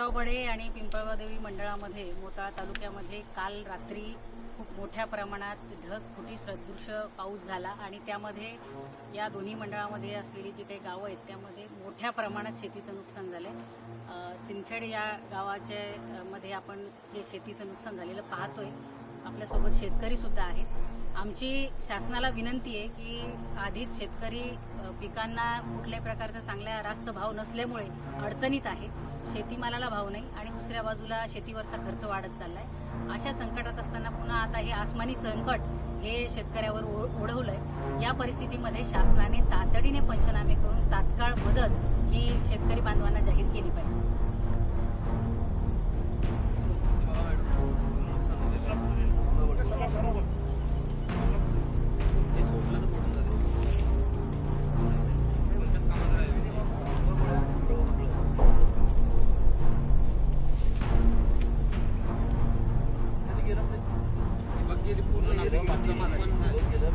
नांदगाव बडे आणि पिंपळवादेवी मंडळामध्ये मोताळा तालुक्यामध्ये काल रात्री खूप मोठ्या प्रमाणात ढग फुटी सदृश्य पाऊस झाला आणि त्यामध्ये या दोन्ही मंडळामध्ये असलेली जी काही गावं आहेत त्यामध्ये मोठ्या प्रमाणात शेतीचं नुकसान झालंय. अ, सिंदखेड या गावाच्या मध्ये आपण हे शेतीचं नुकसान झालेलं पाहतोय. आपल्यासोबत शेतकरी सुद्धा आहेत. आमची शासनाला विनंती आहे की आधीच शेतकरी पिकांना कुठल्याही प्रकारचा चांगला रास्त भाव नसल्यामुळे अडचणीत आहे. शेतीमालाला भाव नाही आणि दुसऱ्या बाजूला शेतीवरचा खर्च वाढत चाललाय. अशा संकटात असताना पुन्हा आता हे आसमानी संकट हे शेतकऱ्यावर ओढवलंय. या परिस्थितीमध्ये शासनाने तातडीने पंचनामे करून तात्काळ मदत ही शेतकरी बांधवांना जाहीर केली पाहिजे. गेलं